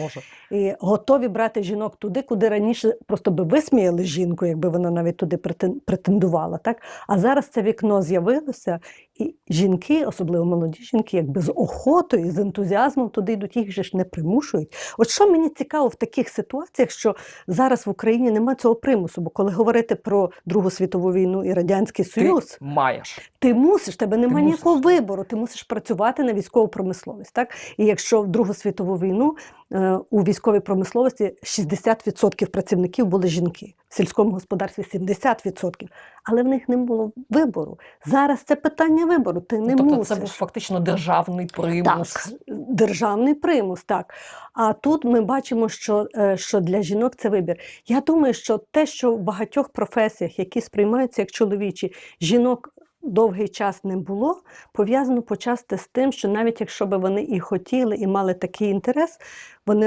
Може. і готові брати жінок туди, куди раніше просто би висміяли жінку, якби вона навіть туди претендувала. Так? А зараз це вікно з'явилося, і жінки, особливо молоді жінки, якби з охотою, з ентузіазмом туди йдуть, їх же ж не примушують. От що мені цікаво в таких ситуаціях, що зараз в Україні немає цього примусу, бо коли говорити про Другу світову війну і Радянський Союз, Ти маєш. ти мусиш, тебе немає ніякого вибору, ти мусиш працювати на військову промисловість. Так? І якщо в Другу світову війну у військовій промисловості 60% працівників були жінки, в сільському господарстві 70%, але в них не було вибору. Зараз це питання вибору. Ти не тобто мусиш. це був фактично державний примус. Так, державний примус, так. А тут ми бачимо, що, е, що для жінок це вибір. Я думаю, що те, що в багатьох професіях, які сприймаються як чоловічі, жінок довгий час не було, пов'язано почасти з тим, що навіть якщо б вони і хотіли, і мали такий інтерес, вони